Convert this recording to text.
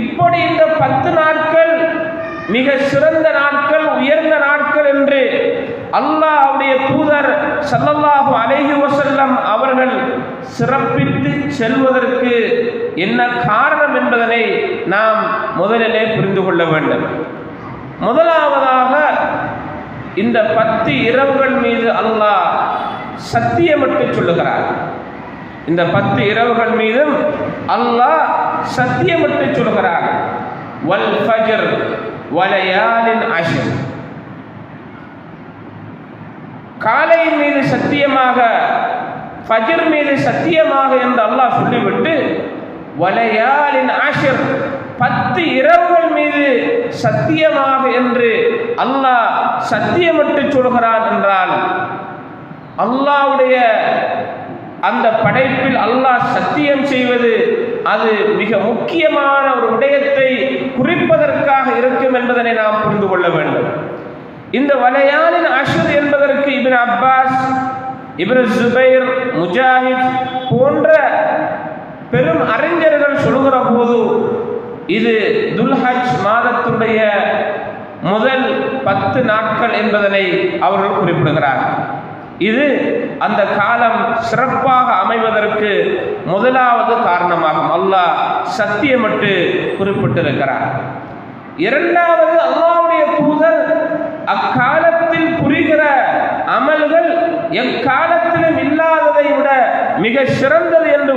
இப்படி இந்த பத்து நாட்கள் மிக சிறந்த நாட்கள் உயர்ந்த நாட்கள் என்று அல்லாஹ்வுடைய தூதர் சல்லல்லாஹு அலைஹி வசல்லம் அவர்கள் சிறப்பித்து செல்வதற்கு என்ன காரணம் என்பதனை நாம் முதலிலே புரிந்து கொள்ள வேண்டும். முதலாவதாக இந்த பத்து இரவுகள் மீது அல்லாஹ் சத்தியமிட்டு சொல்லுகிறார். இந்த பத்து இரவுகள் மீதும் அல்லாஹ் சத்தியமிட்டு சொல்கிறார். வல் ஃபஜர் அஷர். காலையின் மீது சத்தியமாக ஃபஜர் மீது சத்தியமாக என்று அல்லாஹ் சொல்லிவிட்டு வலையாலின் ஆஷர் பத்து இரவுகள் மீது சத்தியமாக என்று அல்லாஹ் சத்தியமிட்டு சொல்கிறான் என்றால் அல்லாவுடைய அந்த படைப்பில் அல்லாஹ் சத்தியம் செய்வது அது மிக முக்கியமான ஒரு விடயத்தை குறிப்பதற்காக இருக்கும் என்பதனை நாம் புரிந்து கொள்ள வேண்டும். இந்த வலையானின் அஷர் என்பதற்கு Ibn Abbas Ibn Jubair Mujahid போன்ற பெரும் அறிஞர்கள் சொல்கிற போது இது துல்ஹஜ் மாதத்துடைய முதல் பத்து நாட்கள் என்பதனை அவர்கள் குறிப்பிடுகிறார்கள். இது அந்த காலம் சிறப்பாக அமைவதற்கு முதலாவது காரணமாகும். அல்லாஹ் சத்தியமட்டு குறிப்பிட்டிருக்கிறார். இரண்டாவது அல்லாவுடைய தூதர் அக்காலத்தில் புரிகிற அமல்கள் எக்காலத்திலும் இல்லாததை விட மிக சிறந்தது என்று